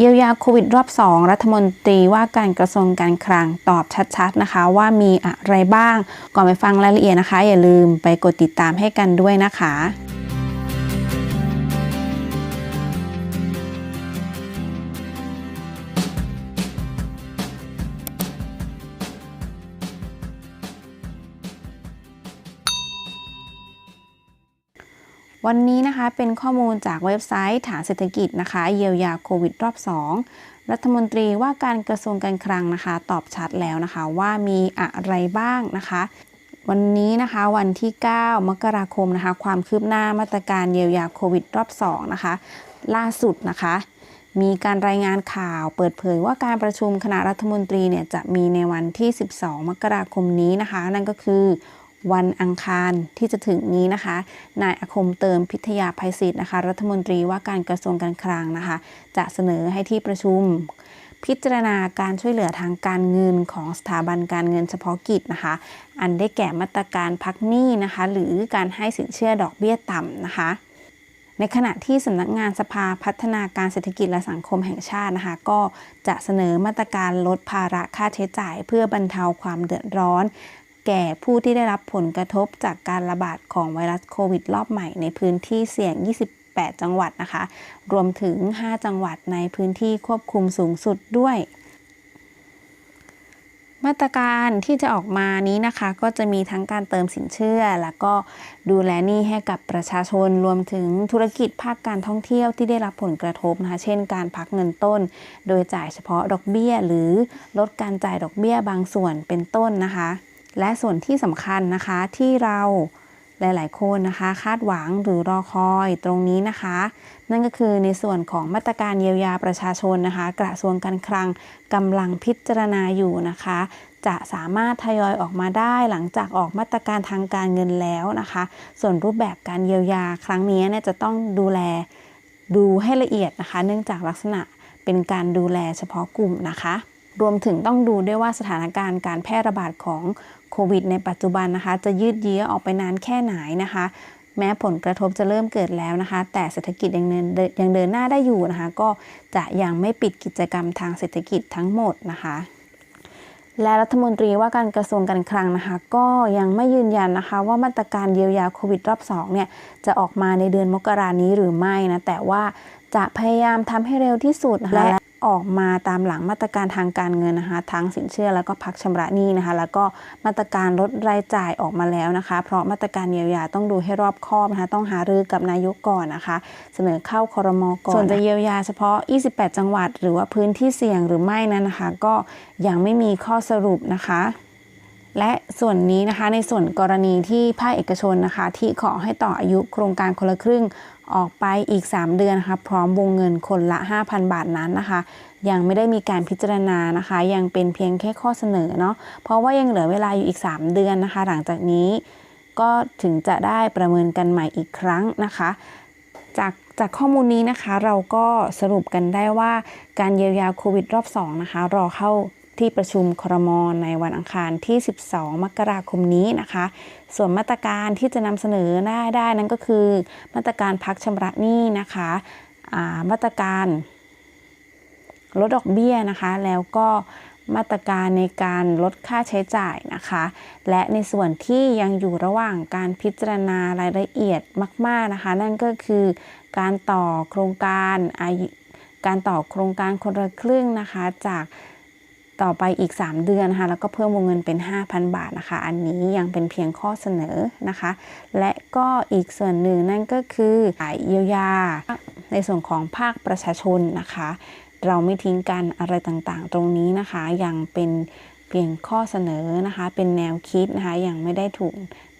เยียวยาโควิดรอบ 2 รัฐมนตรีว่าการกระทรวงการคลังตอบชัดๆนะคะ ว่ามีอะไรบ้าง ก่อนไปฟังรายละเอียดนะคะ อย่าลืมไปกดติดตามให้กันด้วยนะคะ วันนี้นะคะเป็นข้อมูลจากเว็บไซต์ฐานเศรษฐกิจนะคะ เยียวยาโควิดรอบ 2 รัฐมนตรีว่าการกระทรวงการคลังนะคะ ตอบชัดแล้วนะคะว่ามีอะไรบ้างนะคะ วันนี้นะคะวันที่ 9 มกราคมนะคะ ความคืบหน้ามาตรการเยียวยาโควิดรอบ 2 นะคะ ล่าสุดนะคะมีการรายงานข่าวเปิดเผยว่าการประชุมคณะรัฐมนตรีเนี่ยจะมีในวันที่ 12 มกราคมนี้นะคะ นั่นก็คือ วันอังคารที่จะถึงนี้นะคะ นายอาคมเติมพิทยาภัยศิษย์นะคะ รัฐมนตรีว่าการกระทรวงการคลังนะคะ จะเสนอให้ที่ประชุม พิจารณาการช่วยเหลือทางการเงินของสถาบันการเงินเฉพาะกิจนะคะ อันได้แก่มาตรการพักหนี้นะคะ หรือการให้สินเชื่อดอกเบี้ยต่ำนะคะในขณะที่สำนักงานสภาพัฒนาการเศรษฐกิจและสังคมแห่งชาตินะคะ ก็จะเสนอมาตรการลดภาระค่าใช้จ่าย เพื่อบรรเทาความเดือดร้อน แก่ผู้ที่ได้รับผลกระทบจากการระบาดของไวรัสโควิดรอบใหม่ในพื้นที่เสี่ยง 28 จังหวัดนะคะ รวมถึง 5 จังหวัดในพื้นที่ควบคุมสูงสุดด้วยมาตรการที่จะออกมานี้นะคะ ก็จะมีทั้งการเติมสินเชื่อ แล้วก็ดูแลหนี้ให้กับประชาชนรวมถึงธุรกิจภาคการท่องเที่ยวที่ได้รับผลกระทบนะคะ เช่น การพักเงินต้น โดยจ่ายเฉพาะดอกเบี้ย หรือลดการจ่ายดอกเบี้ยบางส่วนเป็นต้นนะคะ และส่วนที่สำคัญนะคะที่เราหลาย ๆ คนนะคะคาดหวังหรือรอคอยตรงนี้นะคะ นั่นก็คือในส่วนของมาตรการเยียวยาประชาชนนะคะ กระทรวงการคลังกำลังพิจารณาอยู่นะคะ จะสามารถทยอยออกมาได้หลังจากออกมาตรการทางการเงินแล้วนะคะ ส่วนรูปแบบการเยียวยาครั้งนี้เนี่ยจะต้องดูแลดูให้ละเอียดนะคะ เนื่องจากลักษณะเป็นการดูแลเฉพาะกลุ่มนะคะ รวมถึงต้องดูด้วยว่าสถานการณ์การแพร่ระบาดของโควิด ในปัจจุบันนะคะ จะยืดเยื้อออกไปนานแค่ไหนนะคะ แม้ผลกระทบจะเริ่มเกิดแล้วนะคะ แต่เศรษฐกิจยังเดินยังเดินหน้าได้อยู่นะคะ ก็จะยังไม่ปิดกิจกรรมทางเศรษฐกิจทั้งหมดนะคะและรัฐมนตรีว่าการกระทรวงการคลังนะคะ ก็ยังไม่ยืนยันนะคะ ว่ามาตรการเยียวยาโควิดรอบ2เนี่ยจะออกมาในเดือนมกรานี้หรือไม่นะแต่ว่าจะพยายามทำให้เร็วที่สุดะะและ ออกมาตามหลังมาตรการทางการเงินนะคะทั้งสินเชื่อแล้วก็พักชำระหนี้นะคะ แล้วก็มาตรการลดรายจ่ายออกมาแล้วนะคะ เพราะมาตรการเยียวยาต้องดูให้รอบคอบนะคะต้องหารือกับนายกก่อนนะคะ เสนอเข้าคอรมอก่อนส่วนจะเยียวยาเฉพาะ 28 จังหวัด หรือว่าพื้นที่เสี่ยงหรือไม่นั้นนะคะ ก็ยังไม่มีข้อสรุปนะคะและส่วนนี้นะคะในส่วนกรณีที่ภาคเอกชนนะคะ ที่ขอให้ต่ออายุโครงการคนละครึ่ง ออกไปอีก 3 เดือนนะคะพร้อมวงเงินคนละ 5,000 บาทนั้นนะคะ ยังไม่ได้มีการพิจารณานะคะ ยังเป็นเพียงแค่ข้อเสนอเนาะเพราะว่ายังเหลือเวลาอยู่อีก 3 เดือนนะคะ หลังจากนี้ก็ถึงจะได้ประเมินกันใหม่อีกครั้งนะคะ จากจากข้อมูลนี้นะคะเราก็สรุปกันได้ว่าการเยียวยาโควิดรอบ2นะคะรอเข้า ที่ประชุมครมในวันอังคารที่ 12 มกราคมนี้นะคะ ส่วนมาตรการที่จะนำเสนอได้ได้นั่นก็คือ มาตรการพักชำระหนี้นะคะมาตรการลดดอกเบี้ยนะคะ แล้วก็มาตรการในการลดค่าใช้จ่ายนะคะ และในส่วนที่ยังอยู่ระหว่างการพิจารณารายละเอียดมาก ๆนะคะ นั่นก็คือการต่อโครงการการต่อโครงการคนละครึ่งนะคะจาก ต่อไปอีก 3 เดือนนะคะแล้วก็เพิ่มวงเงินเป็น 5,000 บาทนะคะ อันนี้ยังเป็นเพียงข้อเสนอนะคะ และก็อีกส่วนหนึ่งนั่นก็คือเยียวยาในส่วนของภาคประชาชนนะคะ เราไม่ทิ้งกันอะไรต่างๆ ตรงนี้นะคะยังเป็นเพียงข้อเสนอนะคะ เป็นแนวคิดนะคะยังไม่ได้ถูก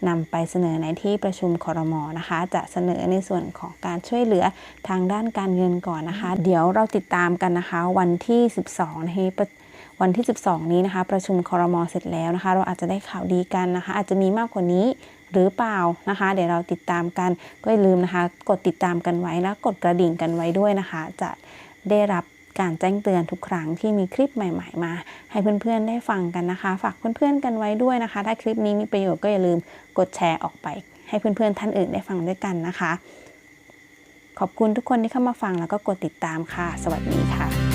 นำไปเสนอในที่ประชุมคอรมอนะคะ จะเสนอในส่วนของการช่วยเหลือทางด้านการเงินก่อนนะคะ เดี๋ยวเราติดตามกันนะคะ วันที่ 12ใน วันที่ 12 นี้นะคะ ประชุมคอรมอเสร็จแล้วนะคะ เราอาจจะได้ข่าวดีกันนะคะ อาจจะมีมากกว่านี้หรือเปล่านะคะ เดี๋ยวเราติดตามกันก็อย่าลืมนะคะ กดติดตามกันไว้แล้วกดกระดิ่งกันไว้ด้วยนะคะ จะได้รับการแจ้งเตือนทุกครั้งที่มีคลิปใหม่ ๆ มา ให้เพื่อนๆได้ฟังกันนะคะ ฝากเพื่อนๆกันไว้ด้วยนะคะ ถ้าคลิปนี้มีประโยชน์ก็อย่าลืมกดแชร์ออกไป ให้เพื่อนๆท่านอื่นได้ฟังด้วยกันนะคะ ขอบคุณทุกคนที่เข้ามาฟังแล้วก็กดติดตามค่ะ สวัสดีค่ะ